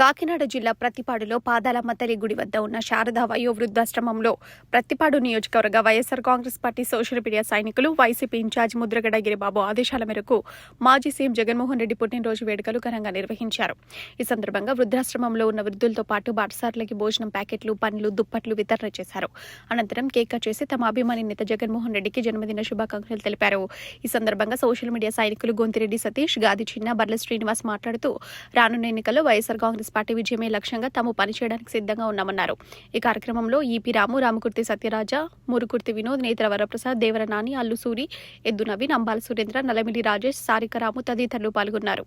కాకినాడ జిల్లా ప్రతిపాడులో పాదాలమ్మ తల్లి గుడి వద్ద ఉన్న శారదా వయో వృద్ధాశ్రమంలో ప్రతిపాడు నియోజకవర్గ YSR Congress party social media సైనికులు వైసీపీ ఇన్ఛార్జ్ ముద్రగడ గిరిబాబు ఆదేశాల మేరకు మాజీ సీఎం జగన్మోహన్ రెడ్డి పుట్టినరోజు వేడుకలు ఘనంగా నిర్వహించారు. ఈ సందర్భంగా వృద్ధాశ్రమంలో ఉన్న వృద్ధులతో పాటు బాటసారులకి భోజనం ప్యాకెట్లు పండ్లు దుప్పట్లు వితరణ చేశారు. అనంతరం కేక్ కట్ చేసి తమ అభిమాని నేత జగన్మోహన్ రెడ్డికి జన్మదిన శుభాకాంక్షలు తెలిపారు. ఈ సందర్భంగా సోషల్ మీడియా సైనికులు గొంతిరెడ్డి సతీష్ గాది చిన్న బర్ల శ్రీనివాస్ మాట్లాడుతూ రానున్న ఎన్నికల్లో వైఎస్సార్ కాంగ్రెస్ పార్టీ విజయమే లక్ష్యంగా తాము పనిచేయడానికి సిద్ధంగా ఉన్నామన్నారు. ఈ కార్యక్రమంలో ఈపీ రాము రామకుర్తి సత్యరాజ మురుకుర్తి వినోద్ నేత్ర వరప్రసాద్ దేవర నాని అల్లుసూరి ఎద్దు నవీన్ అంబాల సురేంద్ర నలమిలి రాజేష్ సారికరాము తదితరులు పాల్గొన్నారు.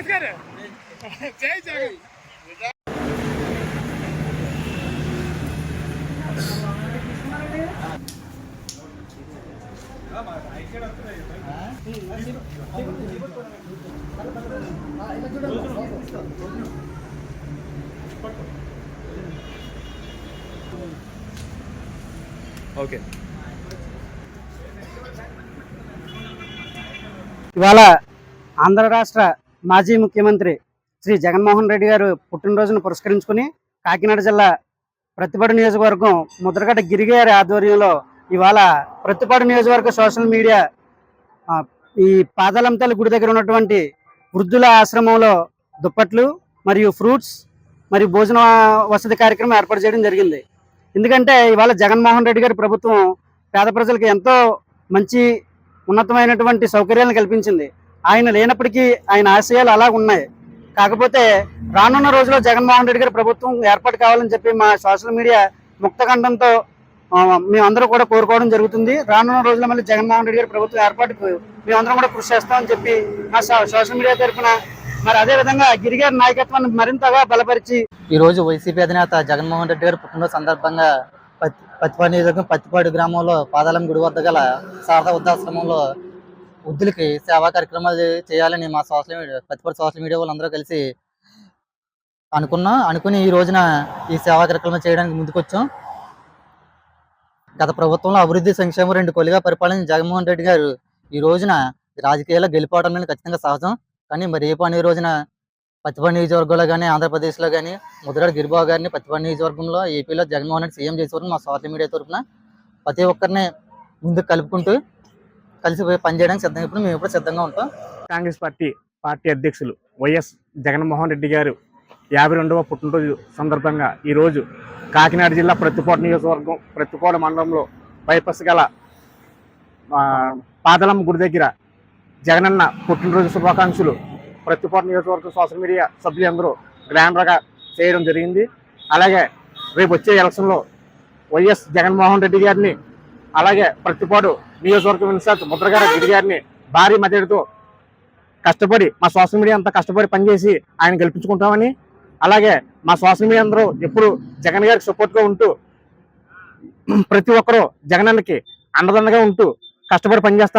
గణేష్ గారు. జై జగన్. ఓకే. ఇవాళ ఆంధ్ర రాష్ట్ర మాజీ ముఖ్యమంత్రి శ్రీ జగన్మోహన్ రెడ్డి గారు పుట్టినరోజును పురస్కరించుకుని కాకినాడ జిల్లా ప్రతిపాడు నియోజకవర్గం ముద్రగడ్డ గిరిగారి ఆధ్వర్యంలో ఇవాళ ప్రతిపాడు నియోజకవర్గ సోషల్ మీడియా ఈ పాదలంతల గుడి దగ్గర ఉన్నటువంటి వృద్ధుల ఆశ్రమంలో దుప్పట్లు మరియు ఫ్రూట్స్ మరియు భోజన వసతి కార్యక్రమం ఏర్పాటు చేయడం జరిగింది. ఎందుకంటే ఇవాళ జగన్మోహన్ రెడ్డి గారి ప్రభుత్వం పేద ప్రజలకు ఎంతో మంచి ఉన్నతమైనటువంటి సౌకర్యాలను కల్పించింది. ఆయన లేనప్పటికీ ఆయన ఆశయాలు అలా ఉన్నాయి. కాకపోతే రానున్న రోజుల్లో జగన్మోహన్ రెడ్డి గారి ప్రభుత్వం ఏర్పాటు కావాలని చెప్పి మా సోషల్ మీడియా ముక్తకంఠంతో మేమందరూ కూడా కోరుకోవడం జరుగుతుంది. రానున్న రోజుల్లో మళ్ళీ జగన్మోహన్ రెడ్డి గారి ప్రభుత్వం ఏర్పాటుకు మేమందరం కూడా కృషి చేస్తామని చెప్పి మా సోషల్ మీడియా తరఫున మరి అదే విధంగా గిరిగారి నాయకత్వాన్ని మరింతగా బలపరిచి ఈ రోజు వైసీపీ అధినేత జగన్మోహన్ రెడ్డి గారి పుట్టినరోజు సందర్భంగా పత్తి పత్తిపాడు నియోజకవర్గం పత్తిపాడు గ్రామంలో పాదాలం గుడి వద్ద గల శారదా వృద్ధాశ్రమంలో వృద్ధులకి సేవా కార్యక్రమాలు చేయాలని మా సోషల్ మీడియా ప్రతిపక్ష సోషల్ మీడియా వాళ్ళందరూ కలిసి అనుకున్నాం అనుకుని ఈ రోజున ఈ సేవా కార్యక్రమం చేయడానికి ముందుకొచ్చాం. గత ప్రభుత్వంలో అభివృద్ధి సంక్షేమం రెండు కొలిగా పరిపాలన జగన్మోహన్ రెడ్డి గారు ఈ రోజున రాజకీయాల్లో గెలిపోవడం అనేది ఖచ్చితంగా సహజం. కానీ మరి రేపు అనే రోజున పత్తిపాడు నియోజకవర్గంలో కానీ ఆంధ్రప్రదేశ్లో కానీ ముద్రగడ గిరిబాబు గారిని పత్తిపాడు నియోజకవర్గంలో ఏపీలో జగన్మోహన్ రెడ్డి సీఎం చేసేవారు మా సోషల్ మీడియా తరఫున. ప్రతి ఒక్కరిని ముందుకు కలుపుకుంటూ కలిసి పోయి పనిచేయడానికి సిద్ధంగా ఇప్పుడు మేము ఇప్పుడు సిద్ధంగా ఉంటాం. కాంగ్రెస్ పార్టీ పార్టీ అధ్యక్షులు వైఎస్ జగన్మోహన్ రెడ్డి గారు యాభై రెండవ పుట్టినరోజు సందర్భంగా ఈరోజు కాకినాడ జిల్లా ప్రతిపాడు నియోజకవర్గం ప్రతిపాడు మండలంలో బైపస్ గల పాదలమ్మ గుడి దగ్గర జగనన్న పుట్టినరోజు శుభాకాంక్షలు ప్రతిపాట నియోజకవర్గం సోషల్ మీడియా సభ్యులందరూ గ్రాండ్గా చేయడం జరిగింది. అలాగే రేపు వచ్చే ఎలక్షన్లో వైఎస్ జగన్మోహన్ రెడ్డి గారిని అలాగే ప్రతిపాడు నియోజకవర్గం ఇన్ఛార్జ్ ముద్రగారు గిరి గారిని భారీ మద్దతుతో కష్టపడి మా సోషల్ మీడియా అంతా కష్టపడి పనిచేసి ఆయన గెలిపించుకుంటామని అలాగే మా సోషల్ మీడియా అందరూ ఎప్పుడు జగన్ గారికి సపోర్ట్గా ఉంటూ ప్రతి ఒక్కరూ జగనన్నకి అండదండగా ఉంటూ కష్టపడి పనిచేస్తామని